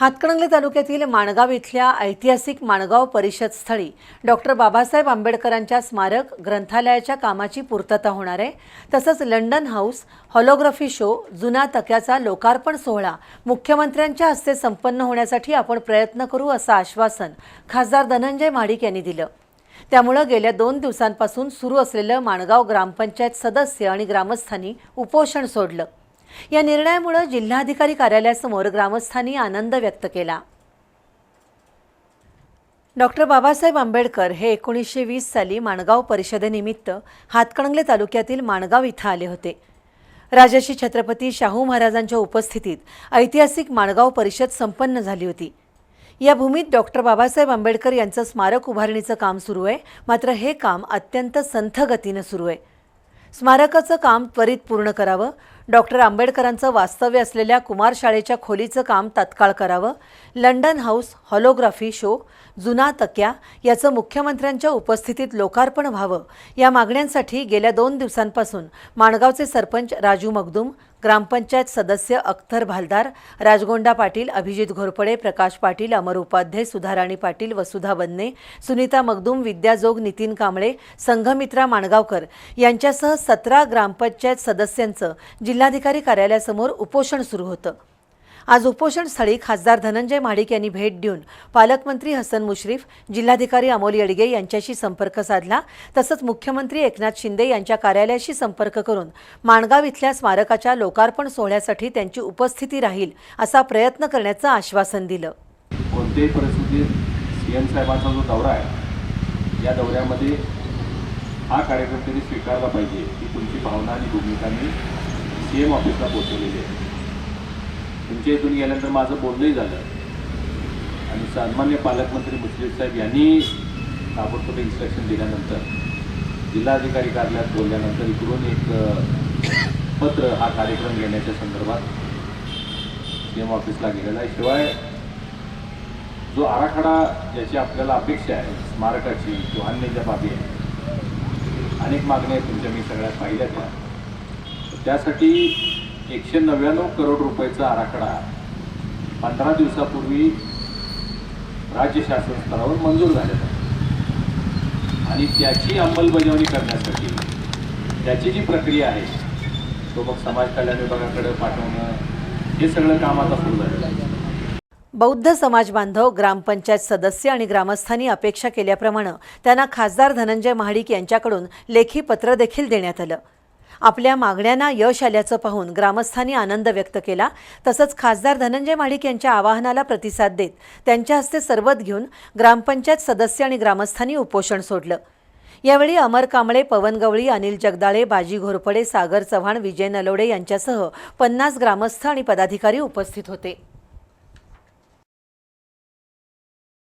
हातकणंगले तालुक्यातील माणगाव इथल्या ऐतिहासिक माणगाव परिषद स्थळी डॉक्टर बाबासाहेब आंबेडकरांच्या स्मारक ग्रंथालयाच्या कामाची पूर्तता होणार आहे. तसंच लंडन हाऊस हॉलोग्राफी शो जुना तक्याचा लोकार्पण सोहळा मुख्यमंत्र्यांच्या हस्ते संपन्न होण्यासाठी आपण प्रयत्न करू असं आश्वासन खासदार धनंजय महाडिक यांनी दिलं. त्यामुळं गेल्या दोन दिवसांपासून सुरू असलेलं माणगाव ग्रामपंचायत सदस्य आणि ग्रामस्थांनी उपोषण सोडलं. या निर्णयामुळे जिल्हाधिकारी कार्यालयासमोर ग्रामस्थांनी आनंद व्यक्त केला. डॉक्टर बाबासाहेब आंबेडकर हे एकोणीसशे वीस साली माणगाव परिषदेनिमित्त हातकणंगले तालुक्यातील माणगाव इथं आले होते. राजर्षी छत्रपती शाहू महाराजांच्या उपस्थितीत ऐतिहासिक माणगाव परिषद संपन्न झाली होती. या भूमीत डॉक्टर बाबासाहेब आंबेडकर यांचं स्मारक उभारणीचं काम सुरू आहे. मात्र हे काम अत्यंत संथ गतीनं सुरू आहे. स्मारकाचं काम त्वरित पूर्ण करावं डॉक्टर आंबेडकरांचं वास्तव्य असलेल्या कुमार शाळेच्या खोलीचं काम तत्काळ करावं लंडन हाऊस हॉलोग्राफी शो जुना तक्या याचं मुख्यमंत्र्यांच्या उपस्थितीत लोकार्पण व्हावं या मागण्यांसाठी गेल्या दोन दिवसांपासून माणगावचे सरपंच राजू मगदूम ग्रामपंचायत सदस्य अख्तर भालदार राजगोंडा पाटील अभिजित घोरपडे प्रकाश पाटील अमर उपाध्ये सुधाराणी पाटील वसुधा बन्ने सुनीता मगदूम विद्याजोग नितीन कांबळे संघमित्रा माणगावकर यांच्यासह सतरा ग्रामपंचायत सदस्यांचं जिल्हाधिकारी कार्यालयासमोर उपोषण सुरू होतं. आज उपोषण स्थळी खासदार धनंजय महाडिक यांनी भेट देऊन पालकमंत्री हसन मुश्रीफ जिल्हाधिकारी अमोल येडगे यांच्याशी संपर्क साधला. तसंच मुख्यमंत्री एकनाथ शिंदे यांच्या कार्यालयाशी संपर्क करून माणगाव इथल्या स्मारकाच्या लोकार्पण सोहळ्यासाठी त्यांची उपस्थिती राहील असा प्रयत्न करण्याचं आश्वासन दिलं. कोणत्याही परिस्थितीत सीएम साहेबांचा जो दौरा आहे या दौऱ्यामध्ये हा कार्यक्रम त्यांनी स्वीकारला पाहिजे ही तुमची भावना आणि भूमिका मी सी एम ऑफिसला पोहोचवलेली आहे. तुमच्या इथून गेल्यानंतर माझं बोलणंही झालं. आणि सन्मान्य पालकमंत्री मुश्रीफ साहेब यांनी ताबडतोब इन्स्ट्रक्शन दिल्यानंतर जिल्हाधिकारी कार्यालयात बोलल्यानंतर इकडून एक पत्र हा कार्यक्रम घेण्याच्या संदर्भात सी एम ऑफिसला गेलेला आहे. शिवाय जो आराखडा ज्याची आपल्याला अपेक्षा आहे स्मारकाची किंवा अन्य ज्या बाबी आहेत अनेक मागण्या आहेत तुमच्या मी सगळ्या पाहिल्या त्या त्यासाठी एकशे नव्याण्णव करोड रुपयाचा आराखडा पंधरा दिवसापूर्वी राज्य शासन स्तरावर मंजूर झालेला आहे. आणि त्याची अंमलबजावणी करण्यासाठी त्याची जी प्रक्रिया आहे तो मग समाज कल्याण विभागाकडे पाठवणं हे सगळं काम आता सुरू झालेलं आहे. बौद्ध समाज बांधव ग्रामपंचायत सदस्य आणि ग्रामस्थांनी अपेक्षा केल्याप्रमाणे त्यांना खासदार धनंजय महाडिक यांच्याकडून लेखी पत्र देखील देण्यात आलं. आपल्या मागण्यांना यश आल्याचं पाहून ग्रामस्थांनी आनंद व्यक्त केला. तसंच खासदार धनंजय महाडिक यांच्या आवाहनाला प्रतिसाद देत त्यांच्या हस्ते सरबत घेऊन ग्रामपंचायत सदस्य आणि ग्रामस्थांनी उपोषण सोडलं. यावेळी अमर कांबळे पवन गवळी अनिल जगदाळे बाजी घोरपडे सागर चव्हाण विजय नलोडे यांच्यासह पन्नास ग्रामस्थ आणि पदाधिकारी उपस्थित होते.